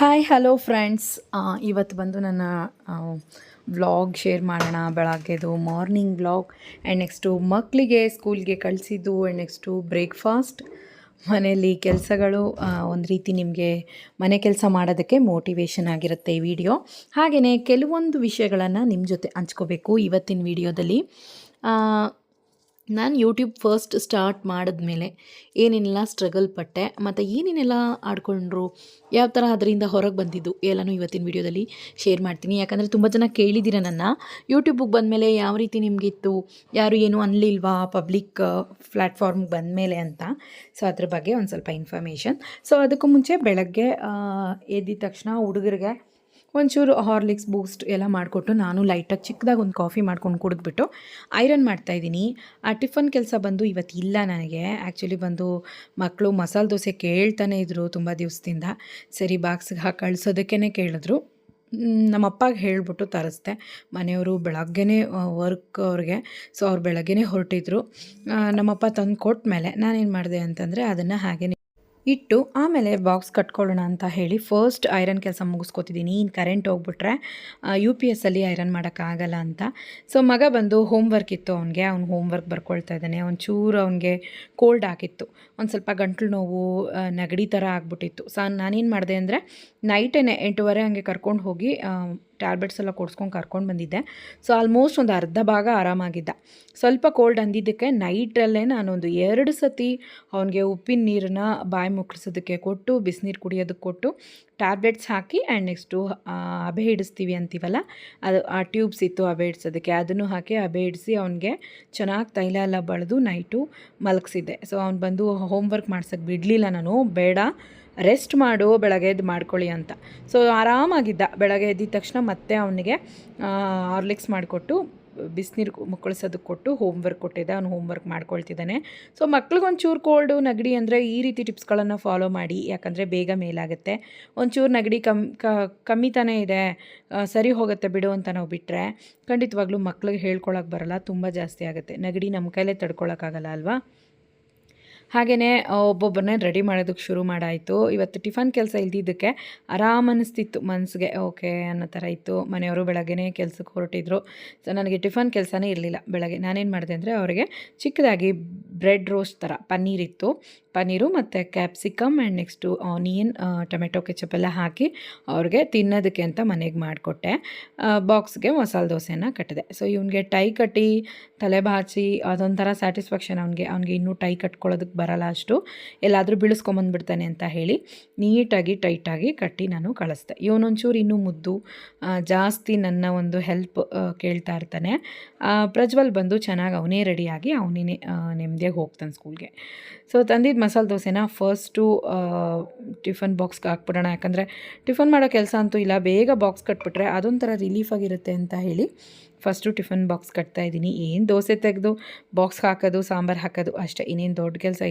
Hi hello friends ಇವತ್ತು ಬಂದು ನನ್ನ ವ್ಲಾಗ್ ಶೇರ್ ಮಾಡೋಣ. ಬೆಳಗ್ಗೆದು ಮಾರ್ನಿಂಗ್ ವ್ಲಾಗ್ ಆ್ಯಂಡ್ ನೆಕ್ಸ್ಟು ಮಕ್ಕಳಿಗೆ ಸ್ಕೂಲ್ಗೆ ಕಳಿಸಿದ್ದು ಆ್ಯಂಡ್ ನೆಕ್ಸ್ಟು ಬ್ರೇಕ್ಫಾಸ್ಟ್ ಮನೆಯಲ್ಲಿ ಕೆಲಸಗಳು ಒಂದು ರೀತಿ ನಿಮಗೆ ಮನೆ ಕೆಲಸ ಮಾಡೋದಕ್ಕೆ ಮೋಟಿವೇಶನ್ ಆಗಿರುತ್ತೆ ಈ ವಿಡಿಯೋ ಹಾಗೆಯೇ ಕೆಲವೊಂದು ವಿಷಯಗಳನ್ನು ನಿಮ್ಮ ಜೊತೆ ಹಂಚ್ಕೋಬೇಕು ಇವತ್ತಿನ ವಿಡಿಯೋದಲ್ಲಿ ನಾನು ಯೂಟ್ಯೂಬ್ ಫಸ್ಟ್ ಸ್ಟಾರ್ಟ್ ಮಾಡಿದ್ಮೇಲೆ ಏನೇನೆಲ್ಲ ಸ್ಟ್ರಗಲ್ ಪಟ್ಟೆ, ಮತ್ತು ಏನೇನೆಲ್ಲ ಆಡ್ಕೊಂಡ್ರು, ಯಾವ ಥರ ಅದರಿಂದ ಹೊರಗೆ ಬಂದಿದ್ದು ಎಲ್ಲನೂ ಇವತ್ತಿನ ವಿಡಿಯೋದಲ್ಲಿ ಶೇರ್ ಮಾಡ್ತೀನಿ. ಯಾಕಂದರೆ ತುಂಬ ಜನ ಕೇಳಿದ್ದೀರ ನನ್ನ ಯೂಟ್ಯೂಬಿಗೆ ಬಂದಮೇಲೆ ಯಾವ ರೀತಿ ನಿಮಗಿತ್ತು, ಯಾರು ಏನು ಅನ್ಲಿಲ್ವಾ ಪಬ್ಲಿಕ್ ಪ್ಲ್ಯಾಟ್ಫಾರ್ಮ್ಗೆ ಬಂದಮೇಲೆ ಅಂತ. ಸೊ ಅದ್ರ ಬಗ್ಗೆ ಒಂದು ಸ್ವಲ್ಪ ಇನ್ಫಾರ್ಮೇಷನ್ ಸೊ ಅದಕ್ಕೂ ಮುಂಚೆ ಬೆಳಗ್ಗೆ ಎದ್ದಿದ ತಕ್ಷಣ ಹುಡುಗರಿಗೆ ಒಂಚೂರು ಹಾರ್ಲಿಕ್ಸ್ ಬೂಸ್ಟ್ ಎಲ್ಲ ಮಾಡಿಕೊಟ್ಟು ನಾನು ಲೈಟಾಗಿ ಚಿಕ್ಕದಾಗಿ ಒಂದು ಕಾಫಿ ಮಾಡ್ಕೊಂಡು ಕುಡಿದ್ಬಿಟ್ಟು ಐರನ್ ಮಾಡ್ತಾಯಿದ್ದೀನಿ ಆ ಟಿಫನ್ ಕೆಲಸ ಬಂದು ಇವತ್ತು ಇಲ್ಲ ನನಗೆ. ಆ್ಯಕ್ಚುಲಿ ಬಂದು ಮಕ್ಕಳು ಮಸಾಲೆ ದೋಸೆ ಕೇಳ್ತಾನೆ ಇದ್ದರು ತುಂಬ ದಿವಸದಿಂದ. ಸರಿ, ಬಾಕ್ಸ್ಗೆ ಹಾಕಿ ಕಳಿಸೋದಕ್ಕೇ ಕೇಳಿದ್ರು. ನಮ್ಮಪ್ಪಗೆ ಹೇಳಿಬಿಟ್ಟು ತರಿಸ್ದೆ. ಮನೆಯವರು ಬೆಳಗ್ಗೆ ವರ್ಕ್ ಅವ್ರಿಗೆ. ಸೊ ಅವ್ರು ಬೆಳಗ್ಗೆ ಹೊರಟಿದ್ರು. ನಮ್ಮಪ್ಪ ತಂದು ಕೊಟ್ಟ ಮೇಲೆ ನಾನೇನು ಮಾಡಿದೆ ಅಂತಂದರೆ ಅದನ್ನು ಹಾಗೆ ಇಟ್ಟು ಆಮೇಲೆ ಬಾಕ್ಸ್ ಕಟ್ಕೊಳ್ಳೋಣ ಅಂತ ಹೇಳಿ ಫಸ್ಟ್ ಐರನ್ ಕೆಲಸ ಮುಗಿಸ್ಕೊತಿದ್ದೀನಿ. ಇನ್ನು ಕರೆಂಟ್ ಹೋಗ್ಬಿಟ್ರೆ ಯು ಪಿ ಎಸ್ಸಲ್ಲಿ ಐರನ್ ಮಾಡೋಕ್ಕಾಗಲ್ಲ ಅಂತ. ಸೊ ಮಗ ಬಂದು ಹೋಮ್ ವರ್ಕ್ ಇತ್ತು ಅವನಿಗೆ. ಅವ್ನು ಹೋಮ್ ವರ್ಕ್ ಬರ್ಕೊಳ್ತಾ ಇದ್ದಾನೆ. ಚೂರು ಅವನಿಗೆ ಕೋಲ್ಡ್ ಆಗಿತ್ತು. ಒಂದು ಸ್ವಲ್ಪ ಗಂಟ್ಲು ನೋವು ನೆಗಡಿ ಥರ ಆಗ್ಬಿಟ್ಟಿತ್ತು. ಸೊ ನಾನೇನು ಮಾಡಿದೆ ಅಂದರೆ ನೈಟೇ ಎಂಟೂವರೆ ಹಂಗೆ ಕರ್ಕೊಂಡು ಹೋಗಿ ಟ್ಯಾಬ್ಲೆಟ್ಸ್ ಎಲ್ಲ ಕೊಡ್ಸ್ಕೊಂಡು ಕರ್ಕೊಂಡು ಬಂದಿದ್ದೆ. ಸೊ ಆಲ್ಮೋಸ್ಟ್ ಒಂದು ಅರ್ಧ ಭಾಗ ಆರಾಮಾಗಿದ್ದ. ಸ್ವಲ್ಪ ಕೋಲ್ಡ್ ಅಂದಿದ್ದಕ್ಕೆ ನೈಟಲ್ಲೇ ನಾನೊಂದು ಎರಡು ಸತಿ ಅವನಿಗೆ ಉಪ್ಪಿನ ನೀರನ್ನ ಬಾಯಿ ಮುಕ್ಕಳಿಸೋದಕ್ಕೆ ಕೊಟ್ಟು, ಬಿಸಿನೀರು ಕುಡಿಯೋದಕ್ಕೆ ಕೊಟ್ಟು, ಟ್ಯಾಬ್ಲೆಟ್ಸ್ ಹಾಕಿ ಆ್ಯಂಡ್ ನೆಕ್ಸ್ಟು ಅಬೆ ಹಿಡಿಸ್ತೀವಿ ಅಂತೀವಲ್ಲ, ಅದು ಆ ಟ್ಯೂಬ್ಸ್ ಇತ್ತು ಅಬೆ ಹಿಡ್ಸೋದಕ್ಕೆ ಅದನ್ನು ಹಾಕಿ ಅಬೆ ಹಿಡಿಸಿ ಅವನಿಗೆ ಚೆನ್ನಾಗಿ ತೈಲ ಎಲ್ಲ ಬಳಿದು ನೈಟು ಮಲಗಿಸಿದ್ದೆ. ಸೊ ಅವ್ನು ಬಂದು ಹೋಮ್ವರ್ಕ್ ಮಾಡ್ಸೋಕ್ಕೆ ಬಿಡಲಿಲ್ಲ ನಾನು, ಬೇಡ. ರೆಸ್ಟ್ ಮಾಡು, ಬೆಳಗ್ಗೆ ಎದ್ದು ಮಾಡ್ಕೊಳ್ಳಿ ಅಂತ. ಸೊ ಆರಾಮಾಗಿದ್ದ. ಬೆಳಗ್ಗೆ ಎದ್ದಿದ ತಕ್ಷಣ ಮತ್ತೆ ಅವನಿಗೆ ಹಾರ್ಲಿಕ್ಸ್ ಮಾಡಿಕೊಟ್ಟು, ಬಿಸಿನೀರು ಮುಕ್ಕಳಿಸೋದಕ್ಕೆ ಕೊಟ್ಟು ಹೋಮ್ವರ್ಕ್ ಕೊಟ್ಟಿದ್ದೆ. ಅವ್ನು ಹೋಮ್ವರ್ಕ್ ಮಾಡ್ಕೊಳ್ತಿದ್ದಾನೆ. ಸೊ ಮಕ್ಳಿಗೊಂಚೂರು ಕೋಲ್ಡು ನಗಡಿ ಅಂದರೆ ಈ ರೀತಿ ಟಿಪ್ಸ್ಗಳನ್ನು ಫಾಲೋ ಮಾಡಿ. ಯಾಕಂದರೆ ಬೇಗ ಮೇಲಾಗುತ್ತೆ. ಒಂಚೂರು ನೆಗಡಿ ಕಮ್ ಕಮ್ಮಿ ತಾನೇ ಇದೆ. ಸರಿ ಹೋಗುತ್ತೆ ಬಿಡು ಅಂತ ನಾವು ಬಿಟ್ಟರೆ ಖಂಡಿತವಾಗ್ಲೂ ಮಕ್ಳಿಗೆ ಹೇಳ್ಕೊಳಕ್ಕೆ ಬರಲ್ಲ. ತುಂಬ ಜಾಸ್ತಿ ಆಗುತ್ತೆ. ನೆಗಡಿ ನಮ್ಮ ಕೈಲೇ ತಡ್ಕೊಳಕ್ಕಾಗಲ್ಲ ಅಲ್ವಾ? ಹಾಗೆಯೇ ಒಬ್ಬೊಬ್ಬರನ್ನೇ ರೆಡಿ ಮಾಡೋದಕ್ಕೆ ಶುರು ಮಾಡಾಯಿತು. ಇವತ್ತು ಟಿಫನ್ ಕೆಲಸ ಇಲ್ದಿದ್ದಕ್ಕೆ ಆರಾಮ ಅನ್ನಿಸ್ತಿತ್ತು ಮನಸ್ಸಿಗೆ ಓಕೆ ಅನ್ನೋ ಥರ ಇತ್ತು. ಮನೆಯವರು ಬೆಳಗ್ಗೆನೇ ಕೆಲಸಕ್ಕೆ ಹೊರಟಿದ್ರು. ಸೊ ನನಗೆ ಟಿಫನ್ ಕೆಲಸನೇ ಇರಲಿಲ್ಲ ಬೆಳಗ್ಗೆ. ನಾನೇನು ಮಾಡಿದೆ ಅಂದರೆ, ಅವರಿಗೆ ಚಿಕ್ಕದಾಗಿ ಬ್ರೆಡ್ ರೋಸ್ಟ್ ಥರ ಪನ್ನೀರ್ ಇತ್ತು. ಪನ್ನೀರು ಮತ್ತು capsicum and next onion tomato, ketchup ಎಲ್ಲ ಹಾಕಿ ಅವ್ರಿಗೆ ತಿನ್ನೋದಕ್ಕೆ ಅಂತ ಮನೆಗೆ ಮಾಡಿಕೊಟ್ಟೆ. ಬಾಕ್ಸ್ಗೆ ಮಸಾಲೆ ದೋಸೆನ ಕಟ್ಟಿದೆ. ಸೊ ಇವನಿಗೆ ಟೈ ಕಟ್ಟಿ, ತಲೆ ಬಾಚಿ ಅದೊಂಥರ ಸ್ಯಾಟಿಸ್ಫ್ಯಾಕ್ಷನ್ ಅವನಿಗೆ. ಅವ್ನಿಗೆ ಇನ್ನೂ ಟೈ ಕಟ್ಕೊಳ್ಳೋದಕ್ಕೆ ಬರಲ್ಲ ಅಷ್ಟು. ಎಲ್ಲಾದರೂ ಬೀಳಿಸ್ಕೊಂಬಂದ್ಬಿಡ್ತಾನೆ ಅಂತ ಹೇಳಿ ನೀಟಾಗಿ, ಟೈಟಾಗಿ ಕಟ್ಟಿ ನಾನು ಕಳಿಸ್ದೆ. ಇವನೊಂಚೂರು ಇನ್ನೂ ಮುದ್ದು ಜಾಸ್ತಿ ನನ್ನ ಒಂದು ಹೆಲ್ಪ್ ಕೇಳ್ತಾ ಇರ್ತಾನೆ. ಪ್ರಜ್ವಲ್ ಬಂದು ಚೆನ್ನಾಗಿ ಅವನೇ ರೆಡಿಯಾಗಿ ಅವನೇ ನೆಮ್ಮದಿಯಾಗಿ ಹೋಗ್ತಾನೆ ಸ್ಕೂಲ್ಗೆ. ಸೊ ತಂದಿದ್ದು ಮಸಾಲೆ ದೋಸೆನ ಫಸ್ಟು ಟಿಫನ್ ಬಾಕ್ಸ್ಗೆ ಹಾಕ್ಬಿಡೋಣ. ಯಾಕಂದರೆ ಟಿಫನ್ ಮಾಡೋ ಕೆಲಸ ಅಂತೂ ಇಲ್ಲ, ಬೇಗ ಬಾಕ್ಸ್ ಕಟ್ಬಿಟ್ರೆ ಅದೊಂಥರ ರಿಲೀಫ್ ಆಗಿರುತ್ತೆ ಅಂತ ಹೇಳಿ ಫಸ್ಟು ಟಿಫನ್ ಬಾಕ್ಸ್ ಕಟ್ತಾ ಇದ್ದೀನಿ. ಏನು ದೋಸೆ ತೆಗೆದು ಬಾಕ್ಸ್ ಹಾಕೋದು, ಸಾಂಬಾರು ಹಾಕೋದು, ಅಷ್ಟೇ. ಇನ್ನೇನು ದೊಡ್ಡ ಕೆಲಸ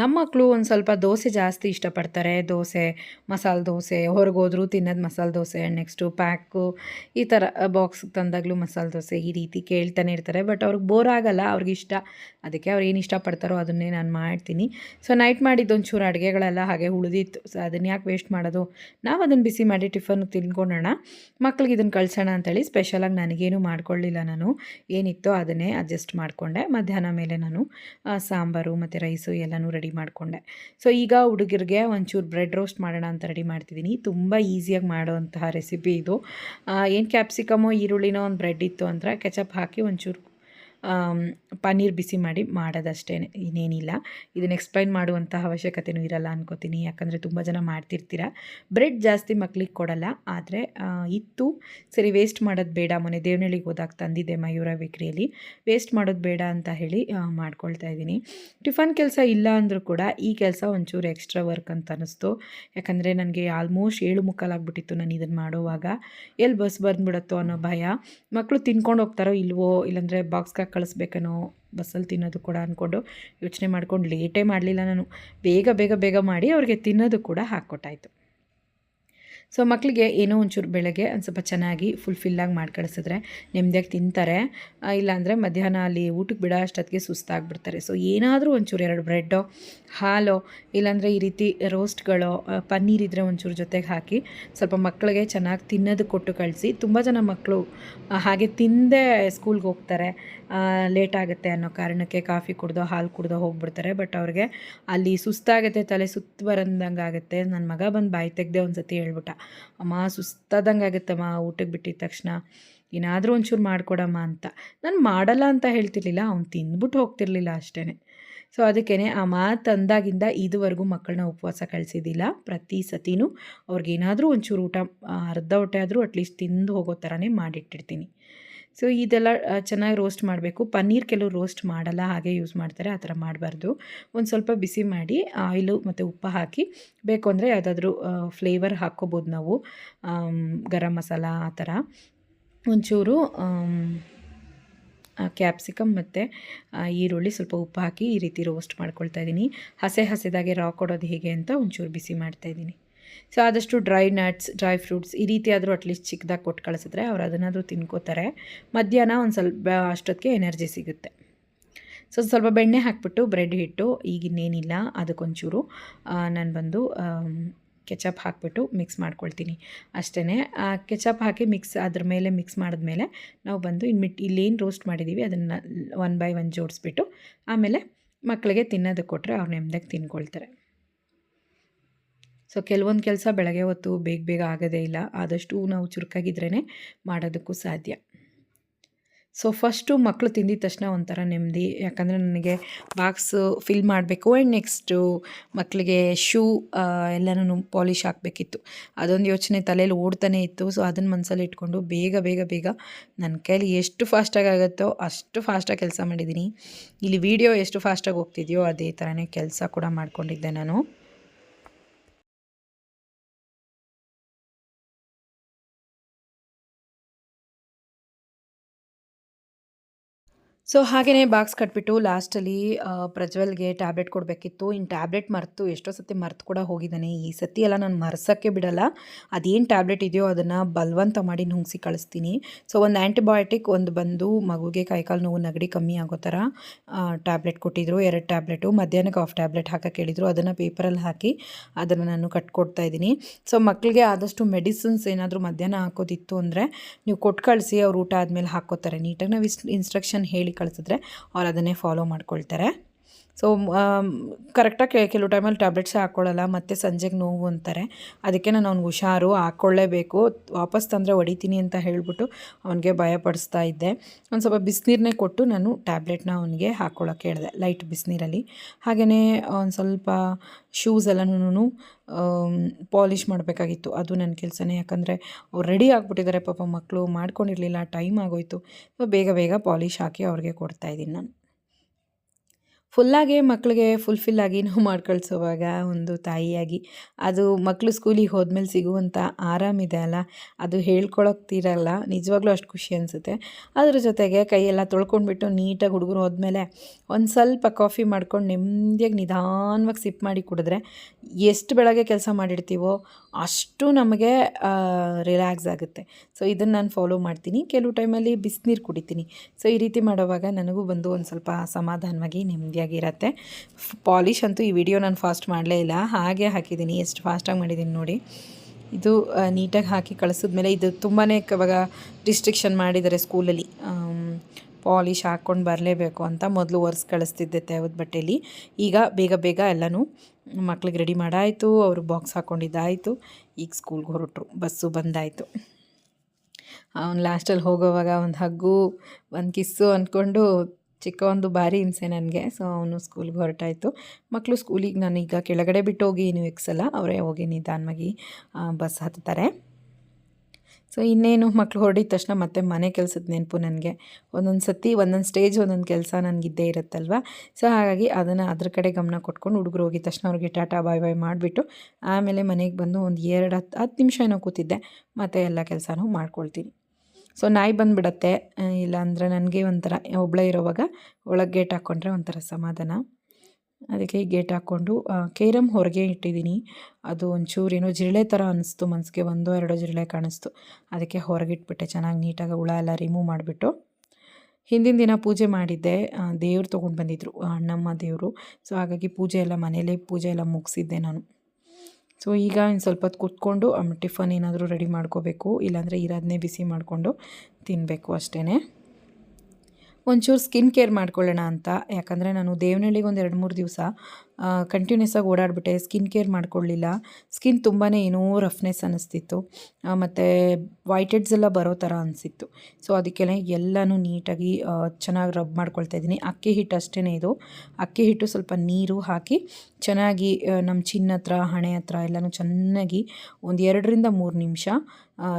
ನಮ್ಮ ಮಕ್ಕಳು ಒಂದು ಸ್ವಲ್ಪ ದೋಸೆ ಜಾಸ್ತಿ ಇಷ್ಟಪಡ್ತಾರೆ. ದೋಸೆ, ಮಸಾಲೆ ದೋಸೆ ಹೊರಗೆ ಹೋದ್ರು ತಿನ್ನೋದು ಮಸಾಲೆ ದೋಸೆ ನೆಕ್ಸ್ಟು ಪ್ಯಾಕು ಈ ಥರ ಬಾಕ್ಸ್ಗೆ ತಂದಾಗಲೂ ಮಸಾಲೆ ದೋಸೆ ಈ ರೀತಿ ಕೇಳ್ತಾನೆ ಇರ್ತಾರೆ. ಬಟ್ ಅವ್ರಿಗೆ ಬೋರ್ ಆಗಲ್ಲ, ಅವ್ರಿಗೆ ಇಷ್ಟ. ಅದಕ್ಕೆ ಅವ್ರು ಏನು ಇಷ್ಟಪಡ್ತಾರೋ ಅದನ್ನೇ ನಾನು ಮಾಡ್ತೀನಿ. ಸೊ ನೈಟ್ ಮಾಡಿದ್ದು ಒಂಚೂರು ಅಡುಗೆಗಳೆಲ್ಲ ಹಾಗೆ ಉಳಿದಿತ್ತು. ಸೊ ಅದನ್ನು ಯಾಕೆ ವೇಸ್ಟ್ ಮಾಡೋದು? ನಾವು ಅದನ್ನು ಬಿಸಿ ಮಾಡಿ ಟಿಫನ್ ತಿನ್ಕೊಳ್ಳೋಣ ಮಕ್ಳಿಗೆ ಇದನ್ನು ಕಳ್ಸೋಣ ಅಂತೇಳಿ ಸ್ಪೆಷಲಾಗಿ ನನಗೇನು ಮಾಡ್ಕೊಳ್ಳಿಲ್ಲ ನಾನು. ಏನಿತ್ತೋ ಅದನ್ನೇ ಅಡ್ಜಸ್ಟ್ ಮಾಡಿಕೊಂಡೆ. ಮಧ್ಯಾಹ್ನ ಮೇಲೆ ನಾನು ಸಾಂಬಾರು ಮತ್ತು ರೈಸು ಎಲ್ಲನೂ ರೆಡಿ ಮಾಡಿಕೊಂಡೆ. ಸೊ ಈಗ ಹುಡುಗರಿಗೆ ಒಂಚೂರು ಬ್ರೆಡ್ ರೋಸ್ಟ್ ಮಾಡೋಣ ಅಂತ ರೆಡಿ ಮಾಡ್ತಿದ್ದೀನಿ. ತುಂಬ ಈಸಿಯಾಗಿ ಮಾಡೋವಂತಹ ರೆಸಿಪಿ ಇದು. ಏನು ಕ್ಯಾಪ್ಸಿಕಮೋ ಈರುಳ್ಳಿನೋ ಒಂದು ಬ್ರೆಡ್ ಇತ್ತು ಅಂದರೆ ಕೆಚಪ್ ಹಾಕಿ ಒಂಚೂರು ಪನ್ನೀರ್ ಬಿಸಿ ಮಾಡಿ ಮಾಡೋದಷ್ಟೇ ಇನ್ನೇನಿಲ್ಲ. ಇದನ್ನು ಎಕ್ಸ್ಪ್ಲೈನ್ ಮಾಡುವಂತಹ ಅವಶ್ಯಕತೆಯೂ ಇರಲ್ಲ ಅನ್ಕೋತೀನಿ. ಯಾಕಂದರೆ ತುಂಬ ಜನ ಮಾಡ್ತಿರ್ತೀರ. ಬ್ರೆಡ್ ಜಾಸ್ತಿ ಮಕ್ಳಿಗೆ ಕೊಡಲ್ಲ. ಆದರೆ ಇತ್ತು. ಸರಿ ವೇಸ್ಟ್ ಮಾಡೋದು ಬೇಡ. ಮೊನ್ನೆ ದೇವನಹಳ್ಳಿಗೆ ಹೋದಾಗ ತಂದಿದ್ದೆ ಮಯೂರ ಬೇಕ್ರಿಯಲ್ಲಿ. ವೇಸ್ಟ್ ಮಾಡೋದು ಬೇಡ ಅಂತ ಹೇಳಿ ಮಾಡ್ಕೊಳ್ತಾ ಇದ್ದೀನಿ. ಟಿಫನ್ ಕೆಲಸ ಇಲ್ಲ ಅಂದರೂ ಕೂಡ ಈ ಕೆಲಸ ಒಂಚೂರು ಎಕ್ಸ್ಟ್ರಾ ವರ್ಕ್ ಅಂತ ಅನ್ನಿಸ್ತು. ಯಾಕಂದರೆ ನನಗೆ ಆಲ್ಮೋಸ್ಟ್ ಏಳು ಮುಕ್ಕಾಲಾಗ್ಬಿಟ್ಟಿತ್ತು ನಾನು ಇದನ್ನು ಮಾಡುವಾಗ. ಎಲ್ಲಿ ಬಸ್ ಬಂದುಬಿಡುತ್ತೋ ಅನ್ನೋ ಭಯ. ಮಕ್ಕಳು ತಿನ್ಕೊಂಡು ಹೋಗ್ತಾರೋ ಇಲ್ವೋ, ಇಲ್ಲಾಂದರೆ ಬಾಕ್ಸ್ಗೆ ಕಳಿಸ್ಬೇಕನೋ ಬಸ್ಸಲ್ಲಿ ತಿನ್ನೋದು ಕೂಡ ಅಂದ್ಕೊಂಡು ಯೋಚನೆ ಮಾಡ್ಕೊಂಡು ಲೇಟೇ ಮಾಡಲಿಲ್ಲ ನಾನು. ಬೇಗ ಬೇಗ ಬೇಗ ಮಾಡಿ ಅವ್ರಿಗೆ ತಿನ್ನೋದು ಕೂಡ ಹಾಕ್ಕೊಟ್ಟಾಯಿತು. ಸೊ ಮಕ್ಕಳಿಗೆ ಏನೋ ಒಂಚೂರು ಬೆಳಗ್ಗೆ ಒಂದು ಸ್ವಲ್ಪ ಚೆನ್ನಾಗಿ ಫುಲ್ಫಿಲ್ಲಾಗಿ ಮಾಡಿ ಕಳಿಸಿದ್ರೆ ನೆಮ್ಮದಿಯಾಗಿ ತಿಂತಾರೆ. ಇಲ್ಲಾಂದರೆ ಮಧ್ಯಾಹ್ನ ಅಲ್ಲಿ ಊಟಕ್ಕೆ ಬಿಡೋ ಅಷ್ಟೊತ್ತಿಗೆ ಸುಸ್ತಾಗಿಬಿಡ್ತಾರೆ. ಸೊ ಏನಾದರೂ ಒಂಚೂರು ಎರಡು ಬ್ರೆಡ್ಡೋ, ಹಾಲೋ, ಇಲ್ಲಾಂದರೆ ಈ ರೀತಿ ರೋಸ್ಟ್ಗಳೋ ಪನ್ನೀರ್ ಇದ್ದರೆ ಒಂಚೂರು ಜೊತೆಗೆ ಹಾಕಿ ಸ್ವಲ್ಪ ಮಕ್ಕಳಿಗೆ ಚೆನ್ನಾಗಿ ತಿನ್ನೋದು ಕೊಟ್ಟು ಕಳಿಸಿ ತುಂಬ ಜನ ಮಕ್ಕಳು ಹಾಗೆ ತಿಂದೇ ಸ್ಕೂಲ್ಗೆ ಹೋಗ್ತಾರೆ. ಲೇಟ್ ಆಗುತ್ತೆ ಅನ್ನೋ ಕಾರಣಕ್ಕೆ ಕಾಫಿ ಕುಡ್ದೋ, ಹಾಲು ಕುಡ್ದೋ ಹೋಗ್ಬಿಡ್ತಾರೆ. ಬಟ್ ಅವ್ರಿಗೆ ಅಲ್ಲಿ ಸುಸ್ತಾಗುತ್ತೆ, ತಲೆ ಸುತ್ತ ಬರಂದಂಗೆ ಆಗುತ್ತೆ ನನ್ನ ಮಗ ಬಂದು ಬಾಯಿ ತೆಗ್ದೆ ಒಂದು ಸತಿ ಹೇಳ್ಬಿಟ್ಟ ಅಮ್ಮ ಸುಸ್ತಾದಂಗೆ ಆಗುತ್ತಮ್ಮ, ಊಟಕ್ಕೆ ಬಿಟ್ಟಿದ ತಕ್ಷಣ. ಏನಾದರೂ ಒಂಚೂರು ಮಾಡಿಕೊಡಮ್ಮ ಅಂತ. ನಾನು ಮಾಡಲ್ಲ ಅಂತ ಹೇಳ್ತಿರ್ಲಿಲ್ಲ, ಅವ್ನು ತಿಂದ್ಬಿಟ್ಟು ಹೋಗ್ತಿರ್ಲಿಲ್ಲ ಅಷ್ಟೇ ಸೊ ಅದಕ್ಕೇ ಆ ತಂದಾಗಿಂದ ಇದುವರೆಗೂ ಮಕ್ಕಳನ್ನ ಉಪವಾಸ ಕಳಿಸಿದ್ದಿಲ್ಲ. ಪ್ರತಿ ಸತಿನೂ ಅವ್ರಿಗೇನಾದರೂ ಒಂಚೂರು ಊಟ, ಅರ್ಧ ಹೊಟ್ಟೆ ಆದರೂ ಅಟ್ಲೀಸ್ಟ್ ತಿಂದು ಹೋಗೋ ಥರನೇ ಮಾಡಿಟ್ಟಿರ್ತೀನಿ. ಸೊ, ಇದೆಲ್ಲ ಚೆನ್ನಾಗಿ ರೋಸ್ಟ್ ಮಾಡಬೇಕು. ಪನ್ನೀರ್ ಕೆಲವು ರೋಸ್ಟ್ ಮಾಡಲ್ಲ, ಹಾಗೆ ಯೂಸ್ ಮಾಡ್ತಾರೆ, ಆ ಥರ ಮಾಡಬಾರ್ದು. ಒಂದು ಸ್ವಲ್ಪ ಬಿಸಿ ಮಾಡಿ ಆಯಿಲು ಮತ್ತು ಉಪ್ಪು ಹಾಕಿ, ಬೇಕು ಅಂದರೆ ಯಾವುದಾದ್ರೂ ಫ್ಲೇವರ್ ಹಾಕ್ಕೋಬೋದು ನಾವು. ಗರಂ ಮಸಾಲ, ಆ ಥರ. ಒಂಚೂರು ಕ್ಯಾಪ್ಸಿಕಮ್ ಮತ್ತು ಈರುಳ್ಳಿ ಸ್ವಲ್ಪ ಉಪ್ಪು ಹಾಕಿ ಈ ರೀತಿ ರೋಸ್ಟ್ ಮಾಡ್ಕೊಳ್ತಾ ಇದ್ದೀನಿ. ಹಸೆ ಹಸೆದಾಗೆ ರಾ ಕೊಡೋದು ಹೇಗೆ ಅಂತ ಒಂಚೂರು ಬಿಸಿ ಮಾಡ್ತಾ ಇದ್ದೀನಿ. ಸೊ ಆದಷ್ಟು ಡ್ರೈ ನಟ್ಸ್ ಡ್ರೈ ಫ್ರೂಟ್ಸ್ ಈ ರೀತಿ ಆದರೂ ಅಟ್ಲೀಸ್ಟ್ ಚಿಕ್ಕದಾಗಿ ಕೊಟ್ಟು ಕಳಿಸಿದ್ರೆ ಅವ್ರು ಅದನ್ನಾದರೂ ತಿನ್ಕೋತಾರೆ. ಮಧ್ಯಾಹ್ನ ಒಂದು ಸ್ವಲ್ಪ ಅಷ್ಟೊತ್ತಿಗೆ ಎನರ್ಜಿ ಸಿಗುತ್ತೆ. ಸೊ ಸ್ವಲ್ಪ ಬೆಣ್ಣೆ ಹಾಕ್ಬಿಟ್ಟು ಬ್ರೆಡ್ ಹಿಟ್ಟು, ಈಗಿನ್ನೇನಿಲ್ಲ, ಅದಕ್ಕೊಂಚೂರು ನಾನು ಬಂದು ಕೆಚಪ್ ಹಾಕ್ಬಿಟ್ಟು ಮಿಕ್ಸ್ ಮಾಡ್ಕೊಳ್ತೀನಿ. ಅಷ್ಟೇ ಕೆಚಪ್ ಹಾಕಿ ಮಿಕ್ಸ್ ಅದ್ರ ಮೇಲೆ ಮಿಕ್ಸ್ ಮಾಡಿದ್ಮೇಲೆ ನಾವು ಬಂದು ಇನ್ನು ಮಿಟ್ ಇಲ್ಲೇನು ರೋಸ್ಟ್ ಮಾಡಿದ್ದೀವಿ ಅದನ್ನು ಒನ್ ಬೈ ಒನ್ ಜೋಡಿಸ್ಬಿಟ್ಟು, ಆಮೇಲೆ ಮಕ್ಕಳಿಗೆ ತಿನ್ನೋದಕ್ಕೆ ಕೊಟ್ಟರೆ ಅವ್ರು ನೆಮ್ಮದಿಯಾಗಿ ತಿನ್ಕೊಳ್ತಾರೆ. ಸೊ ಕೆಲವೊಂದು ಕೆಲಸ ಬೆಳಗ್ಗೆ ಹೊತ್ತು ಬೇಗ ಬೇಗ ಆಗೋದೇ ಇಲ್ಲ. ಆದಷ್ಟು ನಾವು ಚುರುಕಾಗಿದ್ರೇ ಮಾಡೋದಕ್ಕೂ ಸಾಧ್ಯ. ಸೊ ಫಸ್ಟು ಮಕ್ಕಳು ತಿಂದಿದ ತಕ್ಷಣ ಒಂಥರ ನೆಮ್ಮದಿ. ಯಾಕಂದರೆ ನನಗೆ ಬಾಕ್ಸು ಫಿಲ್ ಮಾಡಬೇಕು ಆ್ಯಂಡ್ ನೆಕ್ಸ್ಟು ಮಕ್ಕಳಿಗೆ ಶೂ ಎಲ್ಲನೂ ಪಾಲಿಷ್ ಹಾಕಬೇಕಿತ್ತು. ಅದೊಂದು ಯೋಚನೆ ತಲೆಯಲ್ಲಿ ಓಡ್ತಾನೆ ಇತ್ತು. ಸೊ ಅದನ್ನು ಮನಸ್ಸಲ್ಲಿ ಇಟ್ಕೊಂಡು ಬೇಗ ಬೇಗ ಬೇಗ ನನ್ನ ಕೈಲಿ ಎಷ್ಟು ಫಾಸ್ಟಾಗಿ ಆಗುತ್ತೋ ಅಷ್ಟು ಫಾಸ್ಟಾಗಿ ಕೆಲಸ ಮಾಡಿದ್ದೀನಿ ಇಲ್ಲಿ ವಿಡಿಯೋ ಎಷ್ಟು ಫಾಸ್ಟಾಗಿ ಹೋಗ್ತಿದೆಯೋ ಅದೇ ಥರನೇ ಕೆಲಸ ಕೂಡ ಮಾಡ್ಕೊಂಡಿದ್ದೆ ನಾನು. ಸೊ ಹಾಗೆಯೇ ಬಾಕ್ಸ್ ಕಟ್ಬಿಟ್ಟು ಲಾಸ್ಟಲ್ಲಿ ಪ್ರಜ್ವಲ್ಗೆ ಟ್ಯಾಬ್ಲೆಟ್ ಕೊಡಬೇಕಿತ್ತು. ಇನ್ನು ಟ್ಯಾಬ್ಲೆಟ್ ಮರೆತು, ಎಷ್ಟೋ ಸತಿ ಮರೆತು ಕೂಡ ಹೋಗಿದ್ದಾನೆ. ಈ ಸತಿ ಎಲ್ಲ ನಾನು ಮರ್ಸೋಕ್ಕೆ ಬಿಡಲ್ಲ. ಅದೇನು ಟ್ಯಾಬ್ಲೆಟ್ ಇದೆಯೋ ಅದನ್ನು ಬಲವಂತ ಮಾಡಿ ನುಂಗಿಸಿ ಕಳಿಸ್ತೀನಿ. ಸೊ ಒಂದು ಆ್ಯಂಟಿಬಯೋಟಿಕ್ ಒಂದು ಬಂದು ಮಗುಗೆ ಕೈಕಾಲು ನೋವು ನೆಗಡಿ ಕಮ್ಮಿ ಆಗೋ ಥರ ಟ್ಯಾಬ್ಲೆಟ್ ಕೊಟ್ಟಿದ್ರು. ಎರಡು ಟ್ಯಾಬ್ಲೆಟು ಮಧ್ಯಾಹ್ನಕ್ಕೆ ಆಫ್ ಟ್ಯಾಬ್ಲೆಟ್ ಹಾಕಕ್ಕೆ ಹೇಳಿದರು. ಅದನ್ನು ಪೇಪರಲ್ಲಿ ಹಾಕಿ ಅದನ್ನು ನಾನು ಕಟ್ಕೊಡ್ತಾ ಇದ್ದೀನಿ. ಸೊ ಮಕ್ಕಳಿಗೆ ಆದಷ್ಟು ಮೆಡಿಸಿನ್ಸ್ ಏನಾದರೂ ಮಧ್ಯಾಹ್ನ ಹಾಕೋದಿತ್ತು ಅಂದರೆ, ನೀವು ಕೊಟ್ಟು ಕಳಿಸಿ ಅವ್ರು ಊಟ ಆದಮೇಲೆ ಹಾಕೋತಾರೆ. ನೀಟಾಗಿ ನಾವು ಇನ್ಸ್ಟ್ರಕ್ಷನ್ ಹೇಳಿ ಕಳಿಸಿದ್ರೆ ಅವ್ರು ಅದನ್ನೇ ಫಾಲೋ ಮಾಡ್ಕೊಳ್ತಾರೆ. ಸೊ ಕರೆಕ್ಟಾಗಿ ಕೆಲವು ಟೈಮಲ್ಲಿ ಟ್ಯಾಬ್ಲೆಟ್ಸೇ ಹಾಕ್ಕೊಳ್ಳಲ್ಲ ಮತ್ತು ಸಂಜೆಗೆ ನೋವು ಅಂತಾರೆ. ಅದಕ್ಕೆ ನಾನು ಅವ್ನಿಗೆ ಹುಷಾರು ಹಾಕ್ಕೊಳ್ಳೇಬೇಕು ವಾಪಸ್ ತಂದರೆ ಹೊಡಿತೀನಿ ಅಂತ ಹೇಳಿಬಿಟ್ಟು ಅವನಿಗೆ ಭಯಪಡಿಸ್ತಾ ಇದ್ದೆ. ಒಂದು ಸ್ವಲ್ಪ ಬಿಸಿನೀರನ್ನೇ ಕೊಟ್ಟು ನಾನು ಟ್ಯಾಬ್ಲೆಟ್ನ ಅವನಿಗೆ ಹಾಕ್ಕೊಳ್ಳೋಕೆ ಹೇಳಿದೆ ಲೈಟ್ ಬಿಸಿನೀರಲ್ಲಿ. ಹಾಗೆಯೇ ಒಂದು ಸ್ವಲ್ಪ ಶೂಸ್ ಎಲ್ಲನೂ ಪಾಲಿಷ್ ಮಾಡಬೇಕಾಗಿತ್ತು. ಅದು ನನ್ನ ಕೆಲಸನೇ. ಯಾಕಂದರೆ ಅವ್ರು ರೆಡಿ ಆಗಿಬಿಟ್ಟಿದ್ದಾರೆ ಪಾಪ ಮಕ್ಕಳು ಮಾಡ್ಕೊಂಡಿರಲಿಲ್ಲ ಟೈಮ್ ಆಗೋಯ್ತು. ಬೇಗ ಬೇಗ ಪಾಲಿಷ್ ಹಾಕಿ ಅವ್ರಿಗೆ ಕೊಡ್ತಾಯಿದ್ದೀನಿ ನಾನು. ಫುಲ್ಲಾಗಿ ಮಕ್ಕಳಿಗೆ ಫುಲ್ಫಿಲ್ ಆಗಿ ನಾವು ಮಾಡ್ಕೊಳ್ಸೋವಾಗ ಒಂದು ತಾಯಿಯಾಗಿ. ಅದು ಮಕ್ಕಳು ಸ್ಕೂಲಿಗೆ ಹೋದ್ಮೇಲೆ ಸಿಗುವಂಥ ಆರಾಮಿದೆ ಅಲ್ಲ? ಅದು ಹೇಳ್ಕೊಳಕ್ತಿರಲ್ಲ. ನಿಜವಾಗ್ಲೂ ಅಷ್ಟು ಖುಷಿ ಅನಿಸುತ್ತೆ. ಅದ್ರ ಜೊತೆಗೆ ಕೈಯೆಲ್ಲ ತೊಳ್ಕೊಂಡ್ಬಿಟ್ಟು ನೀಟಾಗಿ ಹುಡುಗರು ಹೋದ್ಮೇಲೆ ಒಂದು ಸ್ವಲ್ಪ ಕಾಫಿ ಮಾಡ್ಕೊಂಡು ನೆಮ್ಮದಿಯಾಗಿ ನಿಧಾನವಾಗಿ ಸಿಪ್ ಮಾಡಿ ಕುಡಿದ್ರೆ ಎಷ್ಟು ಬೆಳಗ್ಗೆ ಕೆಲಸ ಮಾಡಿರ್ತೀವೋ ಅಷ್ಟು ನಮಗೆ ರಿಲ್ಯಾಕ್ಸ್ ಆಗುತ್ತೆ. ಸೊ ಇದನ್ನು ನಾನು ಫಾಲೋ ಮಾಡ್ತೀನಿ. ಕೆಲವು ಟೈಮಲ್ಲಿ ಬಿಸಿನೀರು ಕುಡಿತೀನಿ. ಸೊ, ಈ ರೀತಿ ಮಾಡೋವಾಗ ನನಗೂ ಬಂದು ಒಂದು ಸ್ವಲ್ಪ ಸಮಾಧಾನವಾಗಿ ನೆಮ್ಮದಿಯಾಗಿರತ್ತೆ ಪಾಲಿಷ್ ಅಂತೂ ಈ ವಿಡಿಯೋ ನಾನು ಫಾಸ್ಟ್ ಮಾಡಲೇ ಇಲ್ಲ. ಹಾಗೆ ಹಾಕಿದ್ದೀನಿ ಎಷ್ಟು ಫಾಸ್ಟಾಗಿ ಮಾಡಿದ್ದೀನಿ ನೋಡಿ. ಇದು ನೀಟಾಗಿ ಹಾಕಿ ಕಳಿಸಿದ್ಮೇಲೆ ಇದು ತುಂಬಾ ಇವಾಗ ರಿಸ್ಟ್ರಿಕ್ಷನ್ ಮಾಡಿದ್ದಾರೆ ಸ್ಕೂಲಲ್ಲಿ ಪಾಲಿಷ್ ಹಾಕ್ಕೊಂಡು ಬರಲೇಬೇಕು ಅಂತ ಮೊದಲು ಒರೆಸ್ ಕಳಿಸ್ತಿದ್ದೆ ತೇವದ ಬಟ್ಟೆಯಲ್ಲಿ ಈಗ ಬೇಗ ಬೇಗ ಎಲ್ಲನೂ ಮಕ್ಳಿಗೆ ರೆಡಿ ಮಾಡಾಯಿತು, ಅವರು ಬಾಕ್ಸ್ ಹಾಕ್ಕೊಂಡಿದ್ದಾಯಿತು ಈಗ ಸ್ಕೂಲ್ಗೆ ಹೊರಟರು ಬಸ್ಸು ಬಂದಾಯಿತು. ಅವ್ನು ಲಾಸ್ಟಲ್ಲಿ ಹೋಗೋವಾಗ ಒಂದು ಹಗ್ಗು, ಒಂದು ಕಿಸ್ಸು ಅಂದ್ಕೊಂಡು ಚಿಕ್ಕ ಒಂದು ಭಾರಿ ಹಿಂಸೆ ನನಗೆ. ಸೊ ಅವನು ಸ್ಕೂಲ್ಗೆ ಹೊರಟಾಯಿತು. ಮಕ್ಕಳು ಸ್ಕೂಲಿಗೆ ನಾನು ಈಗ ಕೆಳಗಡೆ ಬಿಟ್ಟು ಹೋಗಿ ನೀವು ಎಕ್ಸಲ್ಲ, ಅವರೇ ಹೋಗಿ ನಿಧಾನವಾಗಿ ಬಸ್ ಹತ್ತಾರೆ. ಸೊ ಇನ್ನೇನು ಮಕ್ಕಳು ಹೊರಡಿದ ತಕ್ಷಣ ಮತ್ತೆ ಮನೆ ಕೆಲಸದ ನೆನಪು ನನಗೆ. ಒಂದೊಂದು ಸತಿ, ಒಂದೊಂದು ಸ್ಟೇಜ್ ಒಂದೊಂದು ಕೆಲಸ ನನಗಿದ್ದೇ ಇರುತ್ತಲ್ವ? ಸೊ ಹಾಗಾಗಿ ಅದನ್ನು ಅದ್ರ ಕಡೆ ಗಮನ ಕೊಟ್ಕೊಂಡು ಹುಡುಗರು ಹೋಗಿದ ತಕ್ಷಣ ಅವ್ರಿಗೆ ಟಾಟಾ ಬಾಯ್ ಬಾಯ್ ಮಾಡಿಬಿಟ್ಟು ಆಮೇಲೆ ಮನೆಗೆ ಬಂದು ಒಂದು ಎರಡು ಹತ್ತು ಹತ್ತು ನಿಮಿಷ ಏನೋ ಕೂತಿದ್ದೆ. ಮತ್ತು ಎಲ್ಲ ಕೆಲಸನೂ ಮಾಡ್ಕೊಳ್ತೀನಿ. ಸೊ ನಾಯಿ ಬಂದುಬಿಡತ್ತೆ. ಇಲ್ಲಾಂದರೆ ನನಗೆ ಒಂಥರ ಒಬ್ಬಳೇ ಇರೋವಾಗ ಒಳಗೆ ಗೇಟ್ ಹಾಕ್ಕೊಂಡ್ರೆ ಒಂಥರ ಸಮಾಧಾನ. ಅದಕ್ಕೆ ಗೇಟ್ ಹಾಕ್ಕೊಂಡು ಕೇರಮ್ ಹೊರಗೆ ಇಟ್ಟಿದ್ದೀನಿ. ಅದು ಒಂಚೂರು ಏನೋ ಜಿರಳೆ ಥರ ಅನ್ನಿಸ್ತು ಮನಸ್ಸಿಗೆ ಒಂದೋ ಎರಡೋ ಜಿರಳೆ ಕಾಣಿಸ್ತು. ಅದಕ್ಕೆ ಹೊರಗಿಟ್ಬಿಟ್ಟೆ, ಚೆನ್ನಾಗಿ ನೀಟಾಗಿ ಹುಳ ಎಲ್ಲ ರಿಮೂವ್ ಮಾಡಿಬಿಟ್ಟು. ಹಿಂದಿನ ದಿನ ಪೂಜೆ ಮಾಡಿದ್ದೆ ದೇವ್ರು ತೊಗೊಂಡು ಬಂದಿದ್ದರು ಅಣ್ಣಮ್ಮ ದೇವರು. ಸೊ ಹಾಗಾಗಿ ಪೂಜೆ ಎಲ್ಲ ಮನೇಲೇ ಪೂಜೆ ಎಲ್ಲ ಮುಗಿಸಿದ್ದೆ ನಾನು. ಸೊ ಈಗ ಇನ್ನು ಸ್ವಲ್ಪ ಹೊತ್ತು ಕೂತ್ಕೊಂಡು ಟಿಫನ್ ಏನಾದರೂ ರೆಡಿ ಮಾಡ್ಕೋಬೇಕು, ಇಲ್ಲಾಂದರೆ ಇರೋದನ್ನೇ ಬಿಸಿ ಮಾಡಿಕೊಂಡು ತಿನ್ನಬೇಕು ಅಷ್ಟೇ ಒಂಚೂರು ಸ್ಕಿನ್ ಕೇರ್ ಮಾಡ್ಕೊಳ್ಳೋಣ ಅಂತ. ಯಾಕಂದರೆ ನಾನು ದೇವನಹಳ್ಳಿಗೆ ಒಂದು ಎರಡು ಮೂರು ದಿವಸ ಕಂಟಿನ್ಯೂಸ್ ಆಗಿ ಓಡಾಡಿಬಿಟ್ಟೆ. ಸ್ಕಿನ್ ಕೇರ್ ಮಾಡ್ಕೊಳ್ಳಿಲ್ಲ. ಸ್ಕಿನ್ ತುಂಬಾ ಏನೋ ರಫ್ನೆಸ್ ಅನ್ನಿಸ್ತಿತ್ತು. ಮತ್ತು ವೈಟೆಡ್ಸ್ ಎಲ್ಲ ಬರೋ ಥರ ಅನಿಸಿತ್ತು. ಸೊ ಅದಕ್ಕೆಲ್ಲ ಎಲ್ಲನೂ ನೀಟಾಗಿ ಚೆನ್ನಾಗಿ ರಬ್ ಮಾಡ್ಕೊಳ್ತಾ ಇದ್ದೀನಿ. ಅಕ್ಕಿ ಹಿಟ್ಟು ಅಷ್ಟೇ ಇದು. ಅಕ್ಕಿ ಹಿಟ್ಟು ಸ್ವಲ್ಪ ನೀರು ಹಾಕಿ ಚೆನ್ನಾಗಿ ನಮ್ಮ ಚಿನ್ನ ಹತ್ರ ಹಣೆ ಹತ್ರ ಎಲ್ಲನೂ ಚೆನ್ನಾಗಿ ಒಂದು ಎರಡರಿಂದ ಮೂರು ನಿಮಿಷ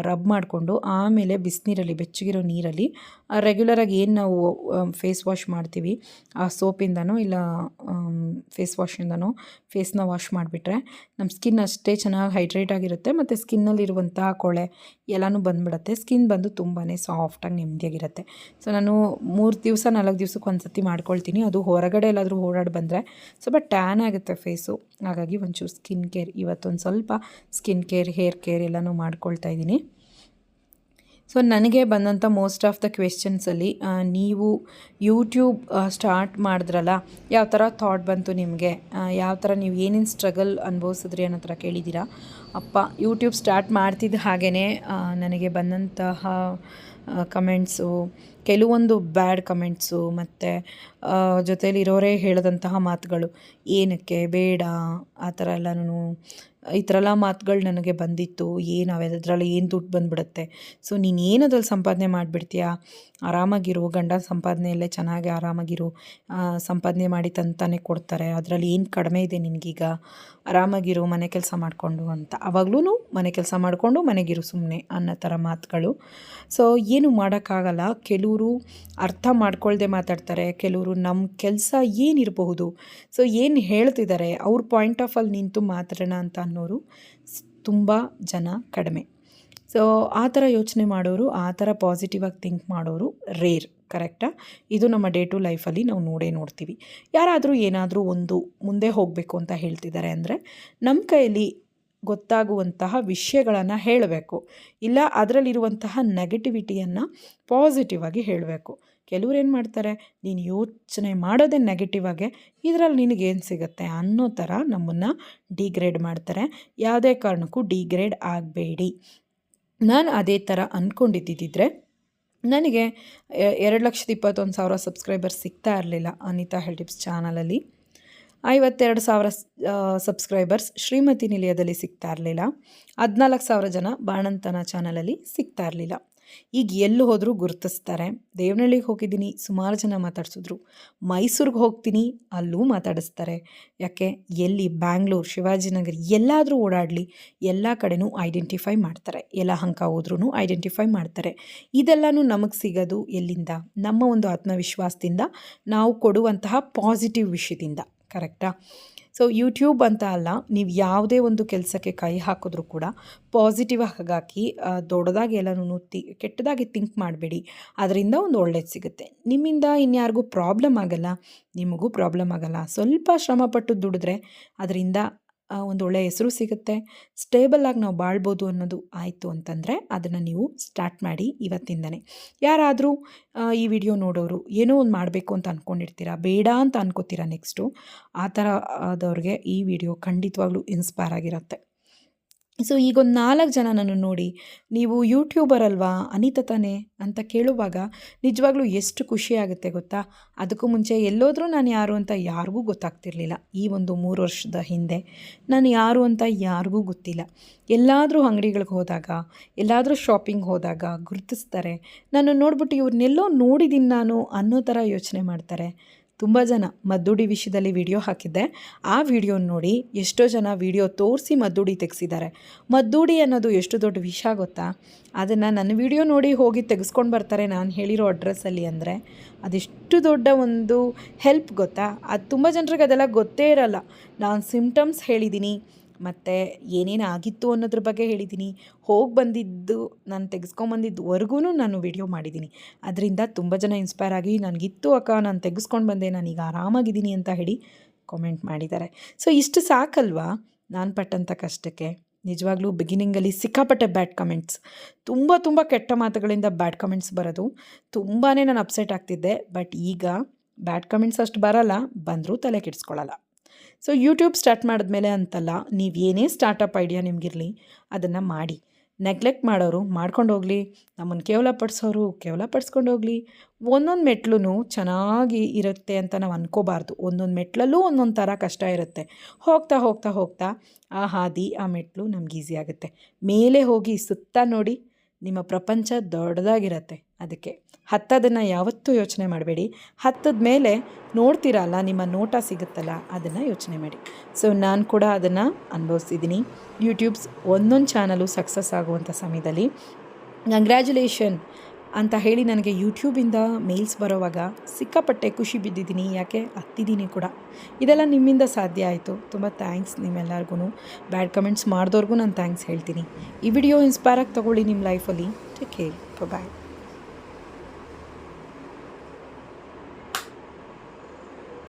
ರಬ್ ಮಾಡಿಕೊಂಡು ಆಮೇಲೆ ಬಿಸಿನೀರಲ್ಲಿ, ಬೆಚ್ಚಗಿರೋ ನೀರಲ್ಲಿ ರೆಗ್ಯುಲರಾಗಿ ಏನು ನಾವು ಫೇಸ್ ವಾಶ್ ಮಾಡ್ತೀವಿ, ಆ ಸೋಪಿಂದನೋ ಇಲ್ಲ ಫೇಸ್ ವಾಶಿಂದನೋ ಫೇಸ್ನ ವಾಶ್ ಮಾಡಿಬಿಟ್ರೆ ನಮ್ಮ ಸ್ಕಿನ್ ಅಷ್ಟೇ ಚೆನ್ನಾಗಿ ಹೈಡ್ರೇಟ್ ಆಗಿರುತ್ತೆ, ಮತ್ತು ಸ್ಕಿನ್ನಲ್ಲಿರುವಂಥ ಕೊಳೆ ಎಲ್ಲನೂ ಬಂದುಬಿಡುತ್ತೆ. ಸ್ಕಿನ್ ಬಂದು ತುಂಬಾ ಸಾಫ್ಟಾಗಿ ನೆಮ್ಮದಿಯಾಗಿರುತ್ತೆ ಸೊ ನಾನು ಮೂರು ದಿವಸ, ನಾಲ್ಕು ದಿವಸಕ್ಕೆ ಒಂದು ಸತಿ ಮಾಡ್ಕೊಳ್ತೀನಿ. ಅದು ಹೊರಗಡೆ ಎಲ್ಲಾದರೂ ಓಡಾಡಿ ಬಂದರೆ ಸ್ವಲ್ಪ ಟ್ಯಾನ್ ಆಗುತ್ತೆ ಫೇಸು ಹಾಗಾಗಿ ಒಂಚೂರು ಸ್ಕಿನ್ ಕೇರ್ ಇವತ್ತೊಂದು ಸ್ವಲ್ಪ ಸ್ಕಿನ್ ಕೇರ್ ಹೇರ್ ಕೇರ್ ಎಲ್ಲನೂ ಮಾಡ್ಕೊಳ್ತಾ ಇದ್ದೀನಿ ಸೊ ನನಗೆ ಬಂದಂಥ ಮೋಸ್ಟ್ ಆಫ್ ದ ಕ್ವೆಶ್ಚನ್ಸಲ್ಲಿ ನೀವು ಯೂಟ್ಯೂಬ್ ಸ್ಟಾರ್ಟ್ ಮಾಡಿದ್ರಲ್ಲ, ಯಾವ ಥರ ಥಾಟ್ ಬಂತು ನಿಮಗೆ? ಯಾವ ಥರ ನೀವು ಏನೇನು ಸ್ಟ್ರಗಲ್ ಅನುಭವಿಸಿದ್ರಿ ಅನ್ನೋ ಥರ ಕೇಳಿದ್ದೀರಾ? ಅಪ್ಪ ಯೂಟ್ಯೂಬ್ ಸ್ಟಾರ್ಟ್ ಮಾಡ್ತಿದ್ದ ಹಾಗೆಯೇ ನನಗೆ ಬಂದಂತಹ ಕಮೆಂಟ್ಸು ಕೆಲವೊಂದು ಬ್ಯಾಡ್ ಕಮೆಂಟ್ಸು ಮತ್ತು ಜೊತೇಲಿರೋರೇ ಹೇಳಿದಂತಹ ಮಾತುಗಳು. ಏನಕ್ಕೆ? ಬೇಡ. ಆ ಥರ ಎಲ್ಲನೂ, ಈ ಥರ ಎಲ್ಲ ಮಾತುಗಳು ನನಗೆ ಬಂದಿತ್ತು. ಏನು ಅದರಲ್ಲಿ ಏನು ದುಡ್ಡು ಬಂದುಬಿಡುತ್ತೆ? ಸೊ, ನೀನು ಏನು ಅದ್ರಲ್ಲಿ ಸಂಪಾದನೆ ಮಾಡಿಬಿಡ್ತೀಯಾ? ಆರಾಮಾಗಿರು, ಗಂಡ ಸಂಪಾದನೆಯಲ್ಲೇ ಚೆನ್ನಾಗಿ ಆರಾಮಾಗಿರು. ಸಂಪಾದನೆ ಮಾಡಿ ತಂತಾನೆ ಕೊಡ್ತಾರೆ. ಅದರಲ್ಲಿ ಏನು ಕಡಿಮೆ ಇದೆ ನಿನಗೀಗ? ಆರಾಮಾಗಿರು, ಮನೆ ಕೆಲಸ ಮಾಡಿಕೊಂಡು ಅಂತ. ಆವಾಗಲೂ ಮನೆ ಕೆಲಸ ಮಾಡಿಕೊಂಡು ಮನೆಗಿರು ಸುಮ್ಮನೆ ಅನ್ನೋ ಥರ ಮಾತುಗಳು. ಸೊ, ಏನು ಮಾಡೋಕ್ಕಾಗಲ್ಲ. ಕೆಲವರು ಅರ್ಥ ಮಾಡ್ಕೊಳ್ಳದೆ ಮಾತಾಡ್ತಾರೆ, ಕೆಲವರು ನಮ್ಮ ಕೆಲಸ ಏನಿರಬಹುದು. ಸೊ ಏನು ಹೇಳ್ತಿದ್ದಾರೆ ಅವ್ರ ಪಾಯಿಂಟ್ ಆಫ್ ಅಲ್ಲಿ ನಿಂತು ಮಾತಾಡೋಣ ಅಂತ ಅನ್ನೋರು ತುಂಬ ಜನ ಕಡಿಮೆ. ಸೊ ಆ ಥರ ಯೋಚನೆ ಮಾಡೋರು, ಆ ಥರ ಪಾಸಿಟಿವ್ ಆಗಿ ಥಿಂಕ್ ಮಾಡೋರು ರೇರ್ ಕರೆಕ್ಟಾ ಇದು ನಮ್ಮ ಡೇ ಟು ಲೈಫಲ್ಲಿ ನಾವು ನೋಡೇ ನೋಡ್ತೀವಿ. ಯಾರಾದರೂ ಏನಾದರೂ ಒಂದು ಮುಂದೆ ಹೋಗಬೇಕು ಅಂತ ಹೇಳ್ತಿದ್ದಾರೆ ಅಂದರೆ ನಮ್ಮ ಕೈಯಲ್ಲಿ ಗೊತ್ತಾಗುವಂತಹ ವಿಷಯಗಳನ್ನು ಹೇಳಬೇಕು. ಇಲ್ಲ ಅದರಲ್ಲಿರುವಂತಹ ನೆಗೆಟಿವಿಟಿಯನ್ನು ಪಾಸಿಟಿವ್ ಆಗಿ ಹೇಳಬೇಕು. ಕೆಲವ್ರು ಏನು ಮಾಡ್ತಾರೆ, ನೀನು ಯೋಚನೆ ಮಾಡೋದೇ ನೆಗೆಟಿವ್ ಆಗಿ, ಇದರಲ್ಲಿ ನಿನಗೇನು ಸಿಗುತ್ತೆ? ಅನ್ನೋ ಥರ ನಮ್ಮನ್ನು ಡಿಗ್ರೇಡ್ ಮಾಡ್ತಾರೆ. ಯಾವುದೇ ಕಾರಣಕ್ಕೂ ಡಿಗ್ರೇಡ್ ಆಗಬೇಡಿ. ನಾನು ಅದೇ ಥರ ಅಂದ್ಕೊಂಡಿದ್ದಿದ್ದರೆ ನನಗೆ ಎರಡು ಲಕ್ಷದ ಇಪ್ಪತ್ತೊಂದು ಸಾವಿರ ಸಬ್ಸ್ಕ್ರೈಬರ್ಸ್ ಸಿಗ್ತಾ ಇರಲಿಲ್ಲ ಅನಿತಾ ಹೆಲ್ಟಿಪ್ಸ್ ಚಾನಲಲ್ಲಿ ಐವತ್ತೆರಡು ಸಾವಿರ ಸಬ್ಸ್ಕ್ರೈಬರ್ಸ್ ಶ್ರೀಮತಿ ನಿಲಯದಲ್ಲಿ ಸಿಗ್ತಾ ಇರಲಿಲ್ಲ. ಹದಿನಾಲ್ಕು ಸಾವಿರ ಜನ ಬಾಣಂತನ ಚಾನಲಲ್ಲಿ ಸಿಗ್ತಾ ಇರಲಿಲ್ಲ. ಈಗ ಎಲ್ಲಿ ಹೋದರೂ ಗುರುತಿಸ್ತಾರೆ. ದೇವನಹಳ್ಳಿಗೆ ಹೋಗಿದ್ದೀನಿ, ಸುಮಾರು ಜನ ಮಾತಾಡಿಸಿದ್ರು. ಮೈಸೂರಿಗೆ ಹೋಗ್ತೀನಿ, ಅಲ್ಲೂ ಮಾತಾಡಿಸ್ತಾರೆ. ಯಾಕೆ? ಎಲ್ಲಿ? ಬ್ಯಾಂಗ್ಳೂರು, ಶಿವಾಜಿನಗರ್, ಎಲ್ಲಾದರೂ ಓಡಾಡಲಿ, ಎಲ್ಲ ಕಡೆನೂ ಐಡೆಂಟಿಫೈ ಮಾಡ್ತಾರೆ. ಎಲ್ಲ ಹಂಕ ಹೋದ್ರೂ ಐಡೆಂಟಿಫೈ ಮಾಡ್ತಾರೆ. ಇದೆಲ್ಲನೂ ನಮಗೆ ಸಿಗೋದು ಎಲ್ಲಿಂದ? ನಮ್ಮ ಒಂದು ಆತ್ಮವಿಶ್ವಾಸದಿಂದ, ನಾವು ಕೊಡುವಂತಹ ಪಾಸಿಟಿವ್ ವಿಷಯದಿಂದ. ಕರೆಕ್ಟಾ? ಸೊ ಯೂಟ್ಯೂಬ್ ಅಂತ ಅಲ್ಲ, ನೀವು ಯಾವುದೇ ಒಂದು ಕೆಲಸಕ್ಕೆ ಕೈ ಹಾಕಿದ್ರೂ ಕೂಡ ಪಾಸಿಟಿವ್ ಹಾಕಿ ದೊಡ್ಡದಾಗಿ ಎಲ್ಲನೂ ತಿ, ಕೆಟ್ಟದಾಗಿ ಥಿಂಕ್ ಮಾಡಬೇಡಿ. ಅದರಿಂದ ಒಂದು ಒಳ್ಳೇದು ಸಿಗುತ್ತೆ. ನಿಮ್ಮಿಂದ ಇನ್ಯಾರಿಗೂ ಪ್ರಾಬ್ಲಮ್ ಆಗಲ್ಲ, ನಿಮಗೂ ಪ್ರಾಬ್ಲಮ್ ಆಗಲ್ಲ. ಸ್ವಲ್ಪ ಶ್ರಮಪಟ್ಟು ದುಡಿದ್ರೆ, ಅದರಿಂದ ಒಂದು ಒಳ್ಳೆಯ ಹೆಸರು ಸಿಗುತ್ತೆ. ಸ್ಟೇಬಲಾಗಿ ನಾವು ಬಾಳ್ಬೋದು ಅನ್ನೋದು ಆಯಿತು ಅಂತಂದರೆ ಅದನ್ನು ನೀವು ಸ್ಟಾರ್ಟ್ ಮಾಡಿ ಇವತ್ತಿಂದನೇ. ಯಾರಾದರೂ ಈ ವಿಡಿಯೋ ನೋಡೋರು ಏನೋ ಒಂದು ಮಾಡಬೇಕು ಅಂತ ಅಂದ್ಕೊಂಡಿರ್ತೀರಾ ಬೇಡ ಅಂತ ಅನ್ಕೋತೀರಾ ನೆಕ್ಸ್ಟು ಆ ಥರ ಆದವ್ರಿಗೆ ಈ ವಿಡಿಯೋ ಖಂಡಿತವಾಗ್ಲೂ ಇನ್ಸ್ಪೈರ್ ಆಗಿರುತ್ತೆ. ಸೊ ಈಗೊಂದು ನಾಲ್ಕು ಜನ ನಾನು ನೋಡಿ, ನೀವು ಯೂಟ್ಯೂಬರ್ ಅಲ್ವಾ, ಅನಿತ ತಾನೇ ಅಂತ ಕೇಳುವಾಗ ನಿಜವಾಗ್ಲೂ ಎಷ್ಟು ಖುಷಿ ಆಗುತ್ತೆ ಗೊತ್ತಾ? ಅದಕ್ಕೂ ಮುಂಚೆ ಎಲ್ಲೋದ್ರೂ ನಾನು ಯಾರು ಅಂತ ಯಾರಿಗೂ ಗೊತ್ತಾಗ್ತಿರ್ಲಿಲ್ಲ ಈ ಒಂದು ಮೂರು ವರ್ಷದ ಹಿಂದೆ. ನಾನು ಯಾರು ಅಂತ ಯಾರಿಗೂ ಗೊತ್ತಿಲ್ಲ. ಎಲ್ಲಾದರೂ ಅಂಗಡಿಗಳಿಗೆ ಹೋದಾಗ, ಎಲ್ಲಾದರೂ ಶಾಪಿಂಗ್ ಹೋದಾಗ ಗುರುತಿಸ್ತಾರೆ. ನಾನು ನೋಡ್ಬಿಟ್ಟು ಇವ್ರನ್ನೆಲ್ಲೋ ನೋಡಿದ್ದೀನಿ ನಾನು ಅನ್ನೋ ಥರ ಯೋಚನೆ ಮಾಡ್ತಾರೆ. ತುಂಬ ಜನ ಮದ್ದುಡಿ ವಿಷಯದಲ್ಲಿ ವಿಡಿಯೋ ಹಾಕಿದ್ದೆ. ಆ ವಿಡಿಯೋ ನೋಡಿ ಎಷ್ಟೋ ಜನ ವಿಡಿಯೋ ತೋರಿಸಿ ಮದ್ದುಡಿ ತೆಗೆಸಿದ್ದಾರೆ. ಮದ್ದುಡಿ ಅನ್ನೋದು ಎಷ್ಟು ದೊಡ್ಡ ವಿಷಯ ಗೊತ್ತಾ? ಅದನ್ನು ನನ್ನ ವಿಡಿಯೋ ನೋಡಿ ಹೋಗಿ ತೆಗೆಸ್ಕೊಂಡು ಬರ್ತಾರೆ ನಾನು ಹೇಳಿರೋ ಅಡ್ರೆಸ್ಸಲ್ಲಿ ಅಂದರೆ. ಅದೆಷ್ಟು ದೊಡ್ಡ ಒಂದು ಹೆಲ್ಪ್ ಗೊತ್ತಾ? ಅದು ತುಂಬ ಜನರಿಗೆ ಅದೆಲ್ಲ ಗೊತ್ತೇ ಇರಲ್ಲ. ನಾನು ಸಿಮ್ಟಮ್ಸ್ ಹೇಳಿದ್ದೀನಿ ಮತ್ತು ಏನೇನು ಆಗಿತ್ತು ಅನ್ನೋದ್ರ ಬಗ್ಗೆ ಹೇಳಿದ್ದೀನಿ ಹೋಗಿ ಬಂದಿದ್ದು, ನಾನು ತೆಗೆಸ್ಕೊಂಬಂದಿದ್ದವರೆಗೂ ನಾನು ವಿಡಿಯೋ ಮಾಡಿದ್ದೀನಿ ಅದರಿಂದ ತುಂಬ ಜನ ಇನ್ಸ್ಪೈರ್ ಆಗಿ, ನನಗಿತ್ತು ಅಕ್ಕ, ನಾನು ತೆಗೆಸ್ಕೊಂಡು ಬಂದೆ, ನಾನೀಗ ಆರಾಮಾಗಿದ್ದೀನಿ ಅಂತ ಹೇಳಿ ಕಾಮೆಂಟ್ ಮಾಡಿದ್ದಾರೆ. ಸೊ, ಇಷ್ಟು ಸಾಕಲ್ವಾ? ನಾನು ಪಟ್ಟಂಥ ಕಷ್ಟಕ್ಕೆ. ನಿಜವಾಗ್ಲೂ ಬಿಗಿನಿಂಗಲ್ಲಿ ಸಿಕ್ಕಾಪಟ್ಟೆ ಬ್ಯಾಡ್ ಕಮೆಂಟ್ಸ್ ತುಂಬ ತುಂಬ ಕೆಟ್ಟ ಮಾತುಗಳಿಂದ ಬ್ಯಾಡ್ ಕಮೆಂಟ್ಸ್ ಬರೋದು. ತುಂಬಾ ನಾನು ಅಪ್ಸೆಟ್ ಆಗ್ತಿದ್ದೆ. ಬಟ್ ಈಗ ಬ್ಯಾಡ್ ಕಮೆಂಟ್ಸ್ ಅಷ್ಟು ಬರಲ್ಲ, ಬಂದರೂ ತಲೆ ಕೆಡಿಸ್ಕೊಳ್ಳಲ್ಲ ಸೊ ಯೂಟ್ಯೂಬ್ ಸ್ಟಾರ್ಟ್ ಮಾಡಿದ್ಮೇಲೆ ಅಂತಲ್ಲ, ನೀವು ಏನೇ ಸ್ಟಾರ್ಟಪ್ ಐಡಿಯಾ ನಿಮಗಿರಲಿ, ಅದನ್ನು ಮಾಡಿ. ನೆಗ್ಲೆಕ್ಟ್ ಮಾಡೋರು ಮಾಡ್ಕೊಂಡು ಹೋಗಲಿ. ನಮ್ಮನ್ನು ಕೇವಲ ಪಡಿಸೋರು ಕೇವಲ ಪಡಿಸ್ಕೊಂಡು ಹೋಗಲಿ. ಒಂದೊಂದು ಮೆಟ್ಲು ಚೆನ್ನಾಗಿ ಇರುತ್ತೆ ಅಂತ ನಾವು ಅನ್ಕೋಬಾರ್ದು. ಒಂದೊಂದು ಮೆಟ್ಲಲ್ಲೂ ಒಂದೊಂದು ಥರ ಕಷ್ಟ ಇರುತ್ತೆ. ಹೋಗ್ತಾ ಹೋಗ್ತಾ ಹೋಗ್ತಾ ಆ ಹಾದಿ ಆ ಮೆಟ್ಲು ನಮ್ಗೆ ಈಸಿ ಆಗುತ್ತೆ. ಮೇಲೆ ಹೋಗಿ ಸುತ್ತ ನೋಡಿ ನಿಮ್ಮ ಪ್ರಪಂಚ ದೊಡ್ಡದಾಗಿರತ್ತೆ. ಅದಕ್ಕೆ ಹತ್ತದನ್ನು ಯಾವತ್ತೂ ಯೋಚನೆ ಮಾಡಬೇಡಿ. ಹತ್ತದ ಮೇಲೆ ನೋಡ್ತೀರಲ್ಲ ನಿಮ್ಮ ನೋಟ ಸಿಗುತ್ತಲ್ಲ, ಅದನ್ನು ಯೋಚನೆ ಮಾಡಿ. ಸೊ ನಾನು ಕೂಡ ಅದನ್ನು ಅನುಭವಿಸಿದ್ದೀನಿ ಯೂಟ್ಯೂಬ್ಸ್ ಒಂದೊಂದು ಚಾನಲು ಸಕ್ಸಸ್ ಆಗುವಂಥ ಸಮಯದಲ್ಲಿ. ಕಂಗ್ರ್ಯಾಚುಲೇಷನ್ ಅಂತ ಹೇಳಿ ನನಗೆ ಯೂಟ್ಯೂಬಿಂದ ಮೇಲ್ಸ್ ಬರೋವಾಗ ಸಿಕ್ಕಾಪಟ್ಟೆ ಖುಷಿ ಬಿದ್ದಿದ್ದೀನಿ, ಯಾಕೆ? ಹತ್ತಿದ್ದೀನಿ ಕೂಡ. ಇದೆಲ್ಲ ನಿಮ್ಮಿಂದ ಸಾಧ್ಯ ಆಯಿತು. ತುಂಬ ಥ್ಯಾಂಕ್ಸ್ ನಿಮ್ಮೆಲ್ಲರಿಗೂ ಬ್ಯಾಡ್ ಕಮೆಂಟ್ಸ್ ಮಾಡಿದವ್ರಿಗೂ ನಾನು ಥ್ಯಾಂಕ್ಸ್ ಹೇಳ್ತೀನಿ. ಈ ವಿಡಿಯೋ ಇನ್ಸ್ಪೈರ್ ಆಗಿ ತೊಗೊಳ್ಳಿ ನಿಮ್ಮ ಲೈಫಲ್ಲಿ ಟೇಕ್ ಕೇರ್ ಬಾಯ್